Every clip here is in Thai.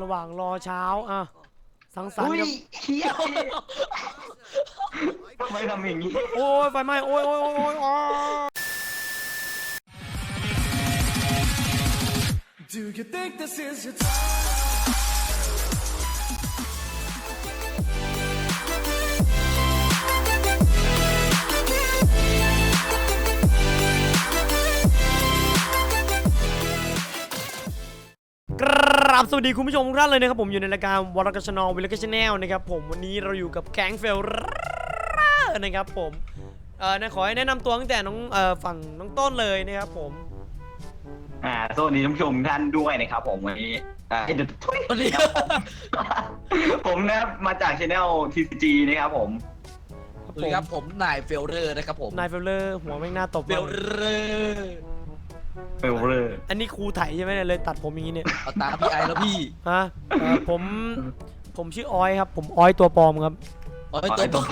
ระหว่างรอเช้าอะสังสรรอุ้ค์ยกับเฮียทำไมทำอย่างนี้ โอ้ยไฟไหม้โอ้ยโอ้ยโอ้ยโอ้ยโอ้ย Do you think this is your time? กราบสวัสดีคุณผู้ชมทุกท่านเลยนะครับผมอยู่ในรายการวอลกชนอลวิลกชแนลนะครับผมวันนี้เราอยู่กับแก๊งเฟลนะครับผมเออนะขอให้แนะนำตัวตั้งแต่น้องเอ่อฝั่งน้องต้นเลยนะครับผม อ่าสวัสดีท่านผู้ชมท่านด้วยนะครับ ผมวันนี้อ่าเดี๋ยวทุยวันนี้ผมนะครับมาจากช anel TCG นะครับผม สวัสดีครับผมนายเฟลเลอร์นะครับผมนายเฟลเลอร์หัวแม่งหน้าตบเฟมาลกเลอร์ เฟลเลอร์อันนี้ครูไถใช่ไหมเนี่ยเลยตัดผมอย่างนี้เนี่ยเอาตามพี่ไอแล้วพี่ฮะเอ่อผมผมชื่อออยครับ ผมออยตัวปลอมครับ โอ้ยตัวตัว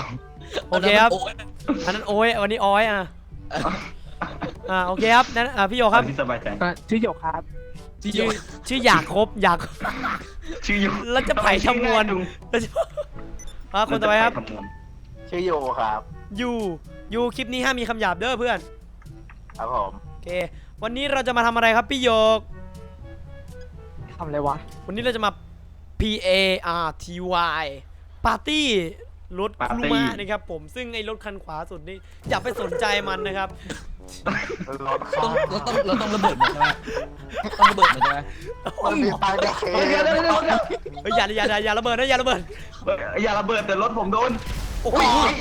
โอเคครับโอ้ยอันนั้นโอยวันนี้ออยอะอ่าโอเคครับนั้นอ่าพี่โยครับที่สบายใจ อะชื่อหยกครับ ที่ชื่อชื่ออยากครบอยากชื่ออยู่แล้วจะไผ่ทำมวลแล้วจะอ่าคนต่อไปครับทำมวลชื่อโยครับ ยูยูคลิปนี้ห้ามมีคำหยาบเด้อเพื่อน ครับผม โอเค วันนี้เราจะมาทำอะไรครับพี่โยก ทำอะไรวะ วันนี้เราจะมา P A R T Y ปาร์ตี้รถคุรุมะนะครับผมซึ่งไอ้รถคันขวาสุดนี่อย่าไปสนใจมันนะครับ รถต้องเราต้องเราต้องระเบิดมันใช่ไหมต้องระเบิดมันใช่ไหมมันมีตังค์แค่เฮ้ยเดี๋ยวเดี๋ยวเดี๋ยวเดี๋ยวเฮ้ยอย่าอย่าอย่าอย่าระเบิดนะอย่าระเบิดอย่าระเบิดแต่รถผมโดนโอ้โห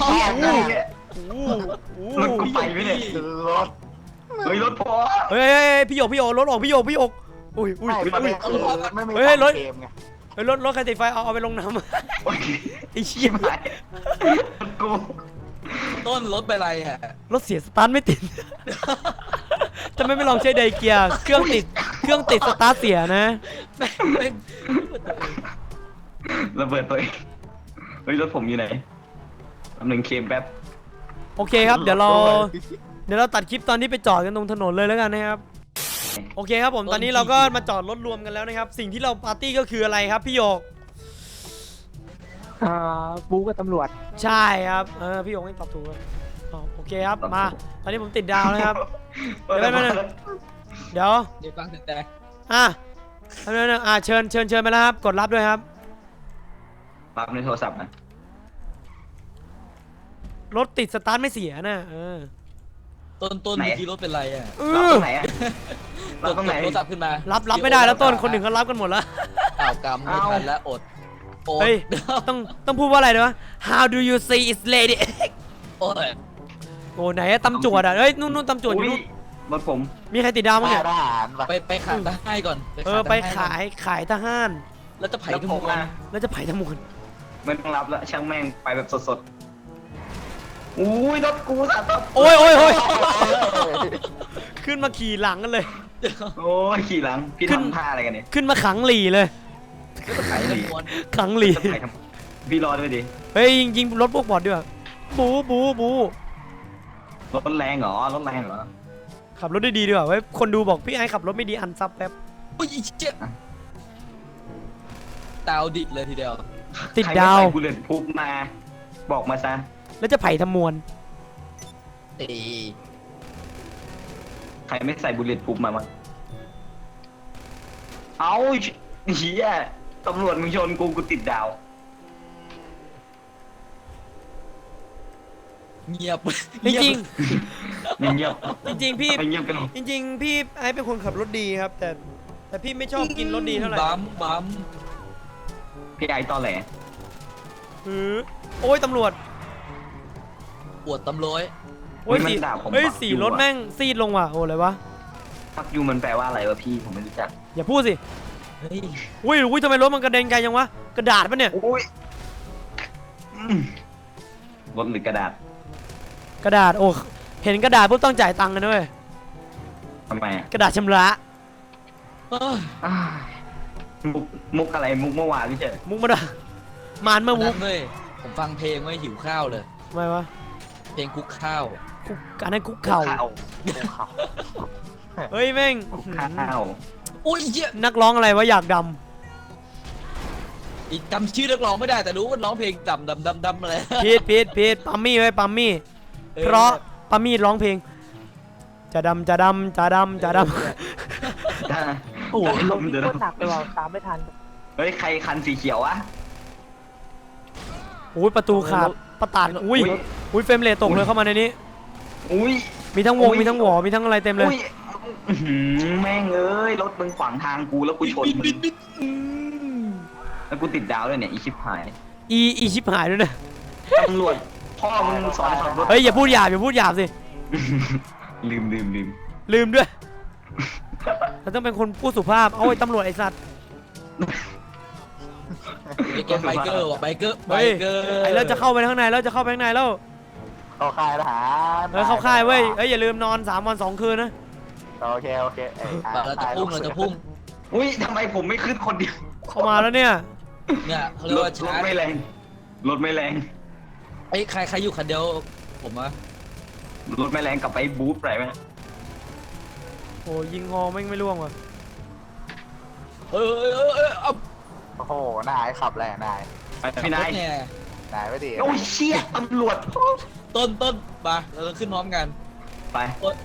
เฮียเฮียโอ้โหโอ้รถโหกูไปไหมเนี่ยรถ เฮ้ยรถพอเฮ้ยเฮ้ยเฮ้ยพี่โยกพี่โยกรถออกพี่โยกพี่โยกอุ้ยอุ้ย ไม่อุ้ยมันอุ้ยคือไม่มีเฮ้ยเฮ้ยรถ เกมไงเฮ้ยรถรถใครติดไฟเอาเอาไปลงน้ำโอ้ยไอ้เชี่ชิยบหายรถกูต้นรถไปอะไรอะรถเสียสตาร์ทไม่ติดทำไมไม่ลองใช้ไดเกียร์เครื่องติดเครื่องติดสตาร์ทเสียนะ แม่งแม่งระเบิดตัวเองเฮ้ยรถผมอยู่ไหนอันหนึ่งเคมแป๊บโอเคครับเดี๋ยวเรา เดี๋ยวเราตัดคลิปตอนที่ไปจอดกันตรงถนนเลยแล้วกันนะครับโอเคครับผมตอนนี้เราก็มาจอดรถรวมกันแล้วนะครับ สิ่งที่เราปาร์ตี้ก็คืออะไรครับพี่โยกอ่าบู๊กับตำรวจ ใช่ครับเออพี่โยกไม่ตอบถูกเลยอ๋อโอเคครับมา ตอนนี้ผมติดดาวนะครับ เดี๋ยวแป๊บนึงเดี๋ยวเดี๋ยวฟังแต่อะแป๊บนึงอะเชิญเชิญเชิญไปแล้วครับ กดรับด้วยครับรับในโทรศัพท์นะรถติดสตาร์ทไม่เสียนะเออ ต้นต้นเมื่อกี้รถเป็นไรอะเอรับอตรงไหนอะรับตรงไหน กดโทรศัพท์ขึ้นมารับรับไม่ได้แล้วต้นคนหนึ่งเขารับกันหมดแล้ว อ้าวกรรมไม่ทันแล้วอดอดเฮ้ย ต้องต้องพูดว่าอะไรดีวะ How do you see is lady โอ้ยโอ้ไหนอะตำจวดอะเฮ้ยนู่นนู่นตำจวดอยู่อุ้ยนู่นรถผมมีใครติดดาวมั้งเนี่ย ทหารปะไปไปขายตะไคร่ก่อนเออไปตะคร่ขายขายทหาร แล้วจะไผ่แล้วทั้งผหมมดอะแล้วจะไผ่ทั้งหมดไม่ต้องรับแล้วช่างแม่งไปแบบสดๆ อุ้ยรถกูสัตว์โอ้ยโอ้ยโอ้ยขึ้นมาขี่หลังกันเลย โอ้ยขี่หลังพี่ขึ้น ทำท่าอะไรกันเนี่ยขึ้นมาขังหลีเลยแล้วจะไผ่ทั้งหมดขังหลีจะไปทำพี่รอด้วยดิเฮ้ยยิงยิงรถพวกบอดด้วยบูบูบูรถแรงเหรอรถแรงเหรอขับรถได้ดีด้วยเว้ยคนดูบอกพี่ไอ้ขับรถไม่ดีอันซับแป๊บโอ้ยอีเจ๊ดาวดิบเลยทีเดียวติดใครดาวไม่ใส่บุลเลตพูมา บอกมาซะ แล้วจะไผ่ทำมวลเอ้ยใครไม่ใส่บุลเลตพูมามาเอาเฮียตำรวจมึงชนกูกูติดดาว เงียบจริงจริงเงียบๆจริงๆพี่ๆไปเงียบกันจริง ๆ พี่ไอ้เป็นคนขับรถดีครับ แต่แต่พี่ไม่ชอบกินรถดีเท่าไหร่บัมบัมพี่ไอตอแหลหือโอ้ยตำรวจป วดตำรวจโอ้ยมันสีด่าผมเฮ้ยปักสีอยู่รถอะ แม่งซีดลงว่ะโอ้อะไรวะฟักยูมันแปลว่าอะไรวะพี่ผมไม่รู้จักอย่าพูดสิเฮ้ยอุ้ยอุ้ยทำไมรถมันกระเด็นไกลจังวะกระดาษปะเนี่ยโอ้ยอืมรถหรือกระดาษกระดาษโอ้เห็นกระดาษปุ๊บต้องจ่ายตังค์กันด้วยทำไมอะกระดาษชำระเอ้ยอ้าวมุกมุกอะไรมุกเมื่อวานพี่เจอมุกมาดะมานเมื่อมุนั่กนเลยผมฟังเพลงไม่หิวข้าวเลย ทำไมวะ เพลงคุกข้าวคุกอันนั้นคุกเข่าข้าวเฮ้ยแม่งข้าวอุ้ยเหี้ยนักร้องอะไรวะอยากดอีกจำชื่อนักร้องไม่ได้แต่รู้ว่าร้องเพลงดำดำดำดำอะไรพีทพีทพีทปัมมี่ไว้ปัมมี่เพราะปัมมี่ร้องเพลง จะดำจะดำจะดำจะดโอ้โหลมเดี๋ยวโคนะตรหนักเลยว่ะตามไม่ทันเฮ้ย ใครคันสีเขียววะำอุ้ยประตูขาดประตานอุ้ย อุ๊ยอุ้ยเฟรมเรทตกเลยเข้ามาในนี้ อุ้ย มีทั้งวง อุ๊ย มีทั้งหวอมีทั้งอะไรเต็มเลย อุ้ยอื้อหือแม่งเอ้ยรถมึงขวางทางกูแล้วกูชนบินมึบินงบินอืมแล้วกูติดดาวด้วยเนี่ยอีชิบหายอีอีชิบหายด้วยนะตำรวจพ่อมึงสอนให้ขับรถเฮ้ยอย่าพูดหยาบอย่าพูดหยาบสิ ลืมลืมลืมลืมด้วยเราต้องเป็นคนพูดสุภาพ เอาไอ้ตำรวจไอ้สัตว์ ไอ้แกงไบเกอร์ว่ะไบเกอร์ไบเฮ้ยเกอร์ไอ้เราจะเข้าไปข้างในแล้วจะเข้าไปข้างในแล้ว เข้าค่ายทหารเออเข้าค่ายเว้ยเอ้ยอย่าลืมนอน3วัน2คืนนะโอเคโอเคเอ้ยอ่เราจะพุ่งเราจะพุ่งอุ้ยทำไมผมไม่ขึ้นคนเดียวเข้ามาแล้วเนี่ยเนี่ยเขาเรียรกถว่ารถชาร์จไม่แรงรถไม่แรงไอ้ยใครใครอยู่คันเดียวผมอะรถไม่แรงกลับไปบู๊ไปไหมโอ้ยิงงอแม่งไม่ล่วงว่ะเออเออเออเออเอาโอ้โหนายขับแหละนายไปพี่นายเนี่ยนายไม่ดีโอ้ยเชี่ยตำรวจ ต้นต้นมาเราจะขึ้นพร้อมกัน ไปโอ๊ย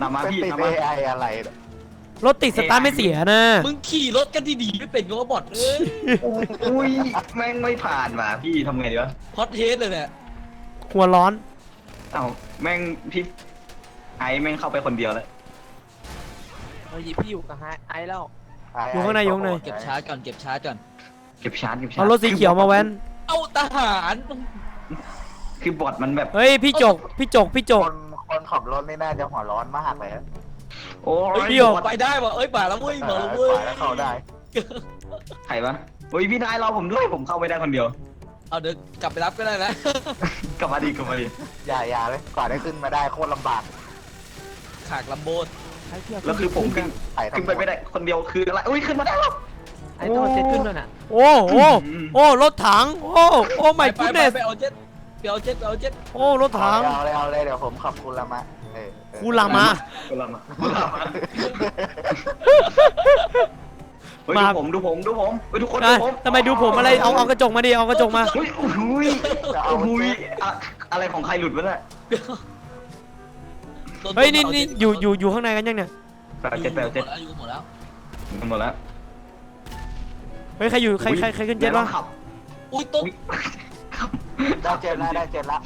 ตามมาเป็นพี่ติดตามเอมาไออะไรเนี่ยรถติดสตาร์ทไม่เสียนะ มึงขี่รถกันดีๆไม่เป็นก็ว่าบอดเอ้ยอุ้ยแม่งไม่ผ่านว่ะพี่ทำไงดีวะฮอตเทสเลยเนี่ยหัวร้อน เอ้าแม่งพี่ไอ้แม่งเข้าไปคนเดียวแล้วเฮ้ยพี่อยู่กับไอแล้วอยู่ข้างในอยู่ข้างใน เก็บชาร์จก่อนเก็บชาร์จก่อนเก็บชาร์จเก็บชาร์จเอารถสีเขียวมาแว้นเอาทหาร คือบอทมันแบบ เฮ้ยพี่จกพี่จกพี่จคก นคนขับรถนี่น่าจะหัวร้อนมากเลยนะโอ้เฮ้ยยพี่โอ๋ไปได้ว่ะเอ้ยป่าแล้วเว้ยเอมาอแล้วไปเว้ยแล้วเข้าได้ใครวะโอ้ยพี่นายรอผมด้วยผมเข้าไม่ได้คนเดียว เอาเดี๋ยวกลับไปรับก็ได้นะ กลับมาดีกลับมาดีอย่าอย่าเลยกว่าได้ขึ้นมาได้โคตรลำบากขากลำโบนแล้วคือผมขึ้นไอ้ทั้ขึ้งนไปไม่ได้คนเดียวคืออะไรอุ้ยขึ้นมาได้แล้วไอ้ตัวเจ็ดขึ้นด้วยน่ะ โอ้โอ้โอ้รถถัง โอ้โอ้ไป my ไปไป goodness ไปเอาเจ็ต ไปเอาเจ็ตไปเอาเจ็ตโอ้รถถังเอาเลยเอาเลยเดี๋ยวผมขับคุณละมะเออเออคูลามากุลามากุลามาเฮ้ยมา ดูผมดูผมดูผมเฮ้ยทุกคนนะดูผมทำไมดูผมอะไรเอาเอากระจกมาดิเอากระจกมาเฮ้ยโอ้โหยโอ้โหยอะอะไรของใครหลุดวะเนี่ยต้เฮ้ยนี่อานี่จ็ตอยู่อยู่อยู่ข้างในกันยังเนี่ยแปดเจ็ดแปดเจ็ดอยู่หมดแล้วหมดแล้วเฮ้ยใครอยู่ใครใครใครขึ้นเจ็ตวะขับอุ้ยต้นอุ๊ยขับ ได้เจ็ดละได้เจ็ดละ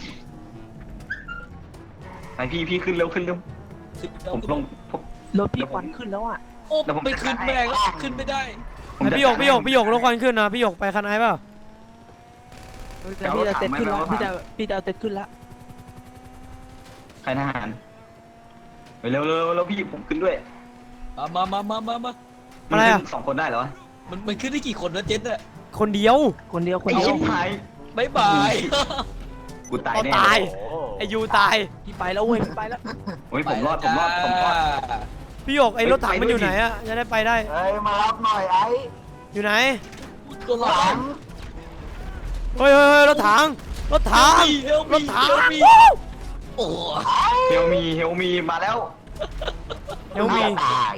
ไหนพี่พี่ขึ้นเร็วขึ้นเร็วผมลงผม รถพี่ควันขึ้นแล้วอะ โอ้เดี๋ยวผมไม่ขึ้นจะแม่งแล้วขึ้นไม่ได้ ผมไหนจะพี่หยกพี่หยกพี่หยกรถควันขึ้นนะพี่หยกไปคันไอ้เปล่าแต่พี่จะเต็ดขึ้นแล้วพี่จะพี่จะเอาเต็ดขึ้นละใครทหารไปเร็วเร็วเร็วพี่ผมขึ้นด้วยมามามามามามามันขึ้นสองคนได้เหรอวะมันมันขึ้นได้กี่คนนะเจ็ตอะคนเดียวคนเดียวคนไอ้เดียชิวบหาย บายบายกูตายเอาแน่ตายโอ้โหไอยูตายพี่ไปแล้วเว้ยพี่ไปแล้ว โอ้ยผมรอดผมรอดผมรอด พี่หยกไอรถถังมันอยู่ไหนอะจะได้ไปได้ เฮ้ยมารับหน่อยไอ้อยู่ไหน ตัวหลัหลังงเฮ้ยเฮ้ยเฮ้ยรถถัง รถถัง เฮลรมีถถังเฮลมีโอ้เฮลมีเฮลมีมาแล้วเดี๋ยวมีตาย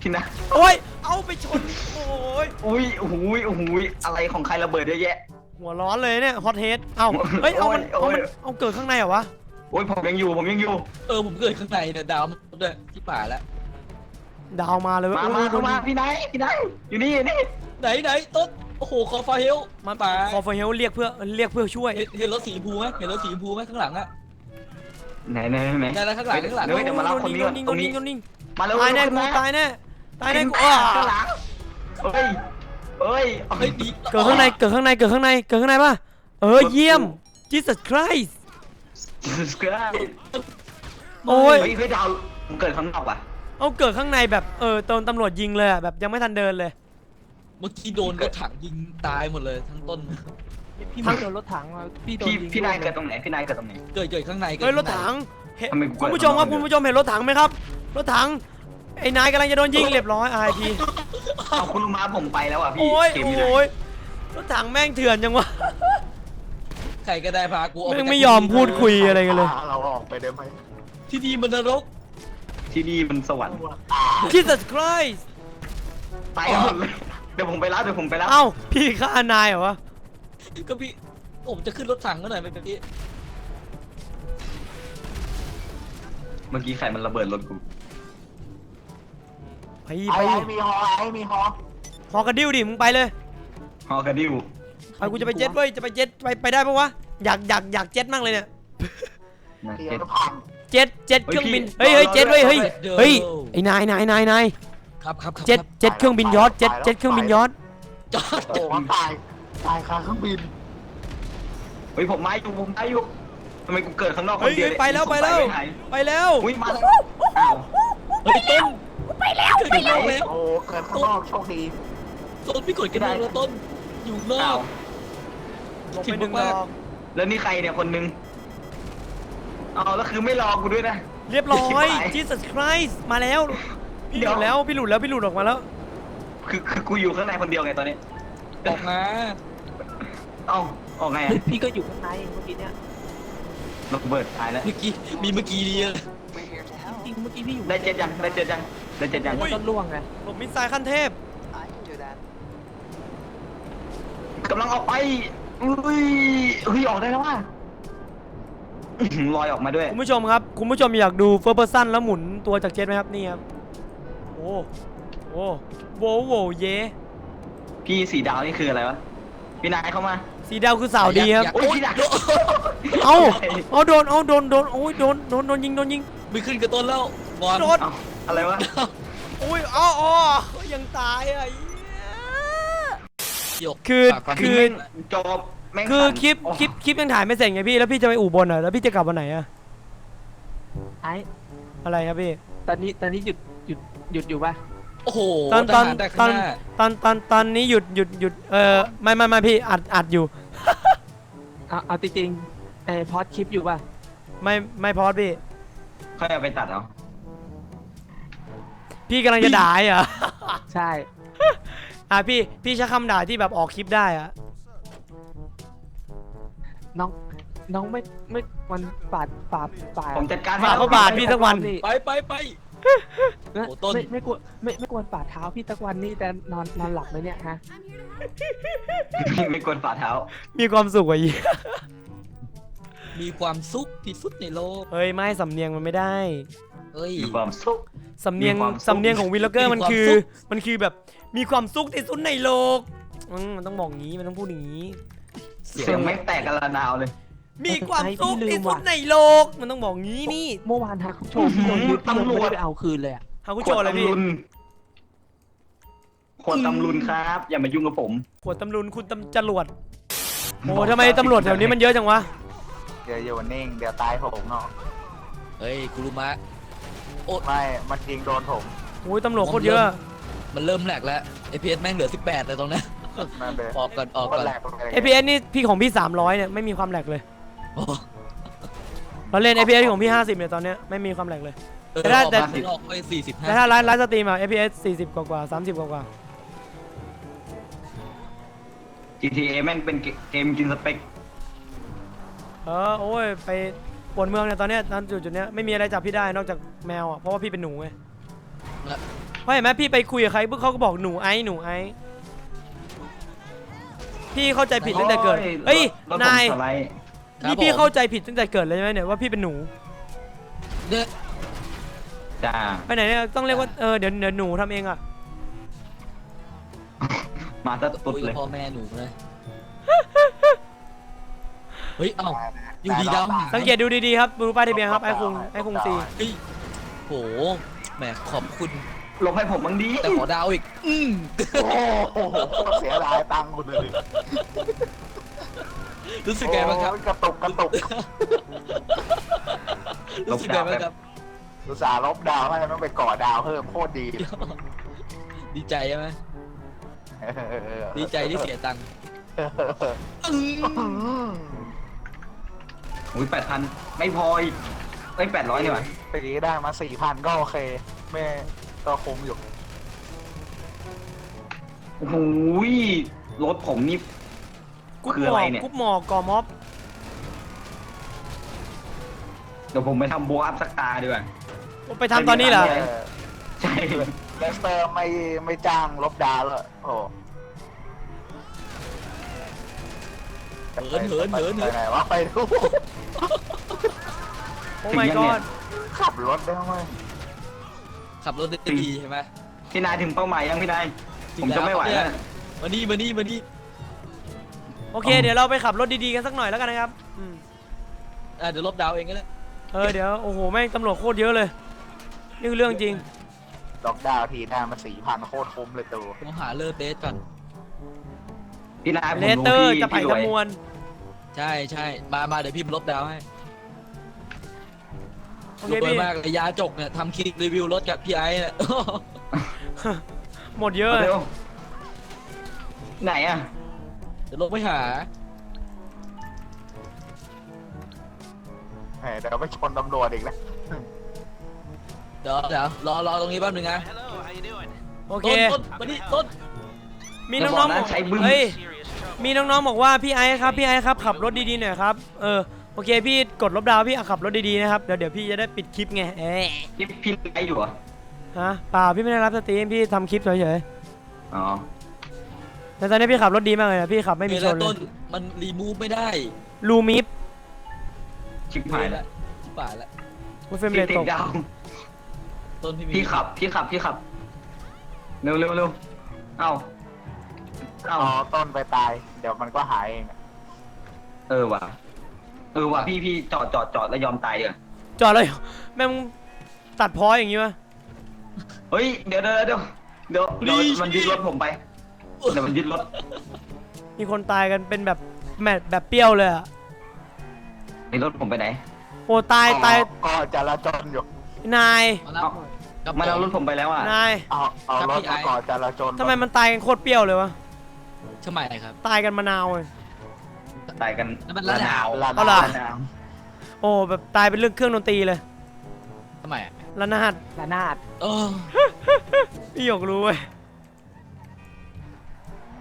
พี่นะโอ้ย เอาไปชน โอ้ย อุ้ยโอ้โหยโอ้โหยอะไรของใครระเบิดเยอะแยะ หัวร้อนเลยเนี่ยฮอตเฮดเอาเฮ้ยเอามันโอ้เอายมันโอ้ยเอาเกิดข้างในเหรอวะโอ้ยผมยังอยู่ผมยังอยู่ เออผมเกิดข้างในเนี่ยดาวมันด้วยที่ป่าแล้วดาวมาเลยเว้ยมาโอ้มายโดเข้านมาพี่นายพี่นายอยู่นี่อยู่นี่ไหนไหนต้นโอ้โหคอฟาเฮลมาป่าคอฟเฮลเรียกเพื่อเรียกเพื่อช่วยเห็นเห็นรถสีชมพูไหมเห็นรถสีชมพูไหมข้างหลังอะไหนไหนไหนได้แล้วข้างหลังข้างหลังเดี๋ยวเดี๋ยวมารับคนนี้ก่อนโดตรงนี้โดยิงมาเร็วตายแน่ขึ้กูมาตายแน่ตายแน่กูขึ้อ้าข้างหลังเฮ้ย เฮ้ยเฮ้ยดีเกิดข้างในเกิดข้างในเกิดข้างในเกิดข้างในป่ะเออเยี่ยม Jesus Christ สเกอร์โอ้ยเฮ้ยเฮ้ยดาวผมเกิดข้างนอกว่ะเอาเกิดข้างในแบบเออโดนตำรวจยิงเลยอะแบบยังไม่ทันเดินเลย เมื่อกี้โดนรถถังยิงตายหมดเลยทั้งต้น พี่ไม่โดนรถถังมาพี่โดนพี่ยิงพี่นายเกิดตรงไหนพี่นายเกิดตรงไหน เกิดเกิดข้างในเฮ้ยรถถังเห็นทำไมกูคุณผู้ชมครับเกิดคุณผู้ชมเห็นรถถังไหมครับ รถถัง ไอ้นายกำลังจะโดนยิงเรียบร้อย RIP เอาคุณลุงมาผมไปแล้วอะพี่โอ้ยเกมนี้โอ้ยรถถังแม่งเถื่อนจังวะใครก็ได้พากูออกปแม่งจากไม่ยอมพูดคุยอะไรกันเลยเราออกไปได้ไหมที่นี่มันนรก ที่นี่มันสวรรค์ Jesus Christ ตายกันหมดเลยเดี๋ยวผมไปรับเดี๋ยวผมไปรับเอ้าพี่ฆ่านายเหรอวะก็พี่ผมจะขึ้นรถถังก็หน่อยไปพี่เมื่อกี้ใครมันระเบิดรถกู ไปไอ้ไปไอ้มีฮอไอ้มีฮอพอกระดิ้วดิมึงไปเลยฮอกระดิวไปกูจะไปเจ็ตเว้ยจะไปเจ็ตไปไปได้ปะวะอยากอยากอยากเจ็ตมากเลยเนี่ยนะเตียเจ็ดก็พังเจ็ตเจ็ตเคเฮ้ยรื่องบินพี่เฮ้ยเฮ้ยเจ็ตเว้ยเฮ้ยเดี๋ยวเฮ้ยไอ้นายนายนายนายครับครับครับเจ็ตเจ็ตเครื่องบินยอชต์เจ็ตเจ็ตเครื่องบินยอชต์จอดโอ้มันตายตายคาเครื่องบินเฮ้ยผมไม้อยู่ผมไม้อยู่ทำไมกูเกิดข้างนอกคเฮ้นยเดียวเฮ้ยเนี่ยไปแล้วไปแล้วส่งหนไปแล้วอุ้ยมาแล้วอ้าวเฮ้ยต้น ไปแล้วไปแล้วแล้วโอ้เกิดข้างนอกโชคดีต้นพี่กดกันได้แล้วต้นอยู่นออ้ากวลงไปหนึ่งดอกแล้วนี่ใครเนี่ยคนนึงเอาแล้วคือไม่รอกูด้วยนะ เรียบร้อยชิบหาย Jesus Christ มาแล้ว พี่หเดี๋ลุยวดแล้ว พี่หลุดแล้ว พี่หลุดออกมาแล้ว คือคือกูอยู่ข้างในคนเดียวไงตอนนี้ ออกมาเอ้าออกไงอะพี่ก็อยู่ข้างในเมื่อกี้เนี่ยระเบิดตายแล้วเมื่อกี้มีเมื่อกี้เดียวจริงเมื่อกี้พี่อยู่ได้เจ็ดยังได้เจ็ดยัง ได้เจ็ดยังอุ้ยต้นล่วงไงหลบมิสไซล์ขั้นเทพกำลังออกไปอุ้ยเฮ้ยออกได้แล้วว่ะอื้อหือลอยออกมาด้วย คุณผู้ชมครับ คุณผู้ชมอยากดูเฟิร์ p เพ r ร์ซันแล้วหมุนตัวจากเจ็ตไหมครับ นี่ครับ โอ้โอ้โวโวเยพี่สีดาวนี่คืออะไรวะ พี่นายเข้ามาสีดาวคือสาวดีครับ โอ้ยพี่นายเอ้าเอาโดนเอาโดนโดนโอ้ยโดนโดนโดนยิงโดนยิงมีขึ้นกับต้นแล้วบอลโดน เอ้า อะไรวะโอ้ยอ้ออ้อยังตายอะหยกคือฝากความคือแม่งจบแม่งคือสั่นคลิปโอ้คลิปคลิปยังถ่ายไม่เสร็จไงพี่แล้วพี่จะไปอู่บนอะแล้วพี่จะกลับวันไหนอะไอ้อะไรครับพี่ ตอนนี้ตอนนี้หยุดหยุดหยุดอยู่ป่ะโอ้โหตอนตอนทหารแต่ตข้าองนหน้าตอนตอนตอนนี้หยุดหยุดหยุดเออไม่ไม่ไม่พี่อัดอัดอยู่ เอาเอาจริงๆไอ้พอดคลิปอยู่ป่ะไม่ไม่พอดพี่ค่อยเอาไปตัดเอา พี่กำลังจะด่าเหรอ ใช่ อะพี่พี่ใช้คำด่าที่แบบออกคลิปได้อะน้อง น้องไม่ไม่วันปาดปาดปาดผมจัดการให้ฝากแล้วเขาบาทพี่สักวันไปไปไป นะโอ้ต้น ไม่ไม่กลัวไม่ไม่กวนปาดเท้าพี่สักวันนี่แต่นอนนอนหลับไหมเนี่ยฮะ ไม่กวนฝ่าเท้า มีความสุขกว่าอีกมีความสุขที่สุดในโลก เฮ้ยไม่สำเนียงมันไม่ได้ เอ้ย มีความสุข สำเนียงมีความสุข สำเนียงของวิลเลเกอร์มีมันความคือสุข มันคือแบบมีความสุขที่สุดในโลกอืมมันต้องบอกงี้มันต้องพูดอย่างนี้ เสียงแม่งแตกกันละนาวเลยมีความสุขที่สุดในโลก มันต้องบอกงี้นี่เมื่อวานฮะโชว์พี่โดนยึดพี่ยังไม่ได้ไปเอาคืนเลยอะฮาคุโจอะไรพี่ขวดตำลุนขวดตำลุนครับ อย่ามายุ่งกับผม ขวดตำรุนคุณตำจรวดโอ้ทำไมตำรวจแถวนี้มันเยอะจังวะเดี๋ยวอยู่นิ่งเดี๋ยวตายผมเนาะเฮ้ยคุรุมะ ไม่ มันยิงโดนผมโอ้ยตำรวจโคตรเยอะ มันเริ่มแหลกแล้วไอพีเอสแม่งเหลือ 18เลยตรงนั้นนั่นเลยออกก่อนออกคนก่อนแรกเลย APS นี่พี่ของพี่ 300 เนี่ยไม่มีความแหลกเลยโอ้เราเล่น APS ของพี่ 50 เนี่ยตอนเนี้ยไม่มีความแหลกเลย เออแต่ถ้าออกแต่ มาออกไปสี่สิบห้าแต่ถ้าไลฟ์ไลฟ์สตรีมอะ APS 40 กว่ากว่า30 กว่ากว่า GTA แม่งเป็นเกมกินสเปคเออโอ้ยไป ปวนเมืองเนี่ยตอนเนี้ยตอนจุดจุดๆเนี้ยไม่มีอะไรจับพี่ได้นอกจากแมวอะเพราะว่าพี่เป็นหนูไงเพราะเห็นไหมพี่ไปคุยกับใครพวกเขาก็บอกหนูไอ้หนูไอ้พี่เข้าใจผิดตั้งแต่เกิดเฮ้ยรถผมนายสไลด์นี่พี่เข้าใจผิดตั้งแต่เกิดเลยใช่ไหมเนี่ยว่าพี่เป็นหนูเนี่ยจ้าไปไหนเนี่ยต้องเรียกว่าเออเดี๋ยวเดี๋ยวหนูทำเองอะมาซะตุดคุยเลกับยพ่อแม่หนูเลยเฮ้ยเอ้าอยู่ดีดำสังเกตดูดีๆครับดูป้ายทะเบียนครับไอ้คงไอ้คงซีเฮ้ยโหแหมขอบคุณลบให้ผมบ้างดีแต่ขอดาวอีก อืมโอ้โหเสียดายตังค์คุณเลยรู้สึกไงบ้างครับโอ้ยกระตุกกระตุกรู้สึกไงบ้างครับอุตส่าห์ลบดาวให้มันไปก่อดาวเพิ่มโคตรดี ดีใจใช่ไหมดีใจที่เสียตังค์ อุ้ยแปดพันไม่พออีกไม่แปดร้อยนี่หว่าปีนี้ได้มาสี่พันก็โอเคไม่ก็คุ้มอยู่ โอ้โหรถผมนี่กุ๊บคือหมอะไรอกเนี่ยกุ๊บหมอกกอม็อบเดี๋ยวผมไปทำโบว์อัพสักตาดีกว่า ไปทำตอนนี้เหรอ ไม่มีเออใช่ เลสเตอร์ไม่ไม่จ้างลบดาวแล้วโอ้ เหินเหินเหิน ไปเหินไหนวะไปดูโอ้ my god ขับรถได้ไหมขับรถได้ดีใช่ไหมพี่นายถึงเป้าหมายยังพี่นาย ผมจะไม่ไหวแล้ว มานี่มานี่มานี่โอเคเดี๋ยวเราไปขับรถดีๆกันสักหน่อยแล้วกันนะครับอืมอะเดี๋ยวลบดาวเองก็ได้เออเดี๋ยวโอ้โหแม่งตำรวจโคตรเยอะเลยนี่คือเรื่องจริงดอกดาวทีหน้ามันสี่พันโคตรคุ้มเลยตัวผมหาเลอร์เตสก่อน พี่นายผมเลรู้เตอร์พี่จะไปพี่รจะวยมวลใช่ใช่มามาเดี๋ยวพี่ลบดาวให้โอรเควยพี่มากเลยยาจกเนี่ยทำคลิปรีวิวรถกับพี่ไอ้เนี่ย หมดเยอะ เร็วไหนอะเดี๋ยวลงไปหา แหมเดี๋ยวไปชนตำรวจอีกนะเดี๋ยวเดี๋ยวรอรอตรงนี้แป๊บนึงนะโอเค ต้นต้นมานี่ต้นมีน้องๆบอกเฮ้ย มีน้องๆบอกว่าพี่ไอซ์ครับพี่ไอซ์ครับขับรถดีๆหน่อยครับเออโอเคพี่กดลบดาวพี่ขับรถดีๆนะครับเดี๋ยวเดี๋ยวพี่จะได้ปิดคลิปไงเอ๊ะพี่พี่ไออยู่เหรอะฮะเปล่าพี่ไม่ได้รับสตรีมพี่ทำคลิปเฉยอ๋อๆแต่ตอนนี้พี่ขับรถดีมากเลยนะพี่ขับไม่มีชแล้วนเลต้ยนมันรีมูฟไม่ได้ลูมิฟชิบหายแล้วป่าละมันเฟรมพี่เรทติตดกดาวต้นพี่มีพี่ขับพี่ขับพี่ขับเร็วเร็วเร็วเอ้า เอ้าเอาต้นไปตาย เดี๋ยวมันก็หายเองอะเออว่ะ เออว่ะพี่พี่จอดจอดจอดแล้วยอมตายเดี๋ยวจอดเลย แม่งตัดพอยอย่างงี้วะ เฮ้ยเดี๋ยวเดี๋ยวเดี๋ยวเดี๋ยวเดี๋ยวมันยึดรถผมไปเดี๋ยวมันยึดรถมีคนตายกันเป็นแบบแมทแบบเปรี้ยวเลยอะไอ้รถผมไปไหน โอ้ตายตายก็จราจรอยู่นายมารับกระมันป๋เอาองรถผมไปแล้วอะ นายเอาเอารถมาก่อนจราจรทำไมมันตายกันโคตรเปรี้ยวเลยวะ ทำไมครับ ตายกันมะนาวเลย ตายกันนั่นมันละนาวลาเอาล่ะละนาวโอ้แบบตายเป็นเรื่องเครื่องดนตรีเลยทำไมอะระนาดระนาดเออ พี่หยกรู้เว้ย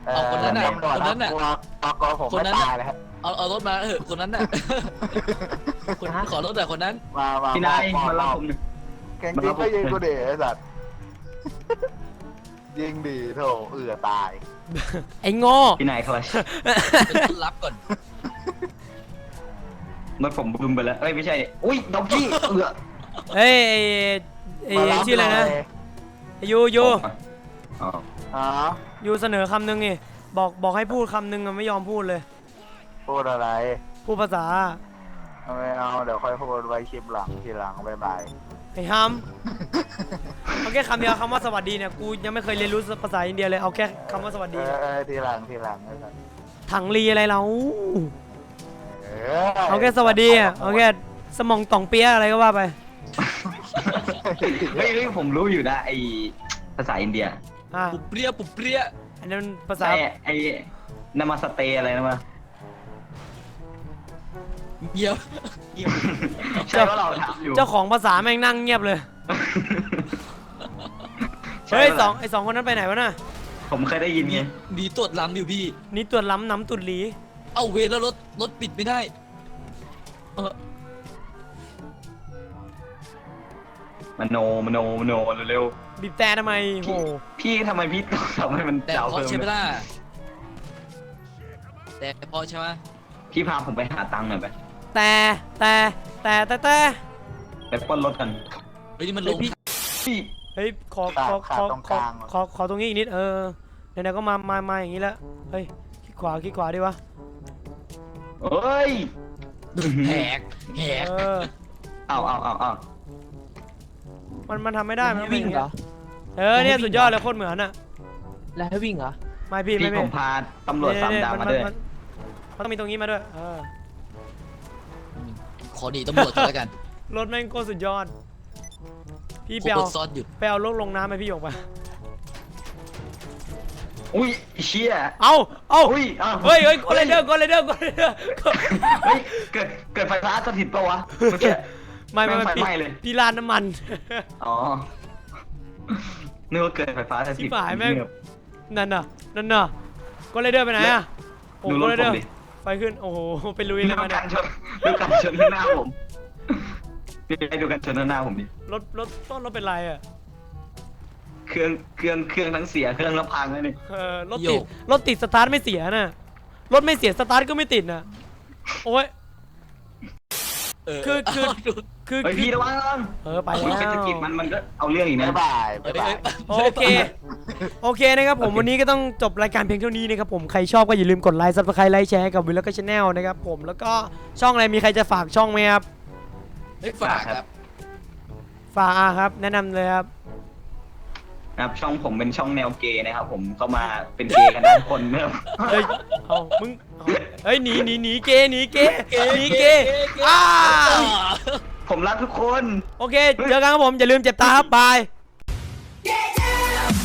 เออเอาคนนั้นน่ะตำรวจคนนั้นน่ะกลัวกลัวผมคนไม่นั้นน่ะ ตายเลยครับ เอาเอารถมาเออคนนั้นน่ะ คนขอรถแต่คนนั้น มามาพี่นายมมารับผมหนึ่ง แกงจริงก็ยิงกูเด๋ไอ้สัตว์ยิงดีโถเอือตาย ไอ้โง่พี่นายคลัชเป็นคนรับก่อนรถผมบึมไปแล้วเอ้ยไม่ใช่ อุ้ยดอกกี้เอือเฮ้ยไอ้ไอ้มารับชื่ออะไรนะเลยไอ้ยูยูอ๋ออ๋อยูเสนอคำนึงนี่บอกบอกให้พูดคำนึงอะไม่ยอมพูดเลย พูดอะไร พูดภาษา ไม่เอา เดี๋ยวค่อยพูดไว้คลิปหลังทีหลังบ๊ายบาย ไอ้ฮัมเอาแค่คำเดียวคำว่าสวัสดีเนี่ยกูยังไม่เคยเรียนรู้ภาษาอินเดียเลยเอาแค่คำว่าสวัสเอดี อเออทีหลังทีหลังไอ้สัตว์ถังรีอะไรเรา เอเอาแค่สวัสดีอะเอาแค่สมองต่องเปียะอะไรก็ว่าไปเฮ้ยเฮ้ยผมรู้อยู่นะไอภาษาอินเดียอะปุบเปรี้ยปุบเปรี้ยอันนั้นภาษาไอไอนามาสเตอะไรนะมา เงียบใช่ว่าเราถามอยู่เจ้าของภาษาแม่งนั่งเงียบเลย ใช่เฮ้ยปะสองไอสองคนนั้นไปไหนวะน่ะผมเคยได้ยินไงดีตรวจล้ำอยู่พี่ นี่ตัวล้ำน้ำตุดหลี เอาเวรแล้วรถรถปิดไม่ได้ เออมโนมโนมโนเร็วบีบแต่ทำไมๆโหพี่พี่ทำไมพี่ต้องทำให้มันแต่เจ้าเพราะเพิ่มใช่ไหมเลยล่ะแต่เพราะใช่ไหมพี่พาผมไปหาตังค์หน่อยไป แต่แต่แต่แต่แต่ไปปล้นรถกัน เฮ้ยนี่มันลงพี่เฮ้ยขอขอขอขอขอขอตรงนี้อีกนิดเออไหนๆก็มามามาอย่างนี้แล้วเฮ้ยคลิกขวาคลิกขวาดีวะเอ้ยแหกแหกเออเอาเอาเอาเอามันมันทำไม่ได้มันต้องเป็นวิ่องย่างเหรเงี้อยเออเนี่ยสุดยอดเลยโคตรเหมือนอะแล้วให้วิ่งเหรอไม่พี่ไม่พี่ผไม่มพาตำรวจสามดาวมาด้วยนมันต้องมีตรงนี้มาด้วยเออ ขอหนีตำรวจก่อนแล้วกันรถแม่งโคตรสุดยอด พี่พไปวกเอารถซ้อนอยู่ไปเอารถลงน้ำไปพี่หยกไปอุ้ยเชี่ยเอาเอาอุ้ยอ้าวเฮ้ยเฮ้ยกดเลยเด้อกดเลยเด้อกดเลยเด้อเฮ้ยเกิดเกิดไฟฟ้าสถิตปะวะเมื่อกี้ ไม่ไม่ไม่ไฟพี่ไหม้เลย พี่ลานน้ำมัน อ๋อนึกว่าเกิดไฟฟ้าสถิชิตบหายแม่ง เงีบนั่นน่ะนั่นน่ะกดเลยเด้อไปไหนอะโอ้ดูกรดถเลยเด้อผมดิ ไฟขึ้น โอ้โห ไปลุยดูเลยมาเนี่กายรชนดูการชนข้างหน้าผมพี่ไปดูการชนข้างหน้าผมดิรถ รถ ต้นรถเป็นไรอะ เครื่องเครื่องเครื่องทั้งเสียเครื่องแล้วพังเลยนี่เออรถติดรถติดสตาร์ทไม่เสียน่ะ รถไม่เสียสตาร์ทก็ไม่ติดนะโอ้ยเออคือคือเาดูคือเฮ้ยคืพี่อระวังเออไปโอ้ยแล้เศรษฐกิจวมันมันก็เอาเรื่องอีกนะบ๊ายบายเอ้บ๊ายยบาย โอเคโอเคนะครับผมวันนี้ก็ต้องจบรายการเพียงเท่านี้นะครับผมใครชอบก็อย่าลืมกดไลค์ซับสไครต์ไลค์แชร์กับวิลแล้วก็ชาแนลนะครับผมแล้วก็ช่องอะไรมีใครจะฝากช่องไหมครับเฮ้ยฝากครับฝากอะครับ แนะนำเลยครับ ครับ ช่องผมเป็นช่องแนวเกย์นะครับ ผมเข้ามาเป็นเกย์กันทุกคนนะครับเฮ้ยเอามึงเอาเฮ้ยหนีหนีหนีเกย์หนีเกย์หนีเกย์อ้าผมรักทุกคน โอเค เจอกันครับผม อย่าลืมเจ็บตาครับบาย Yeah, yeah.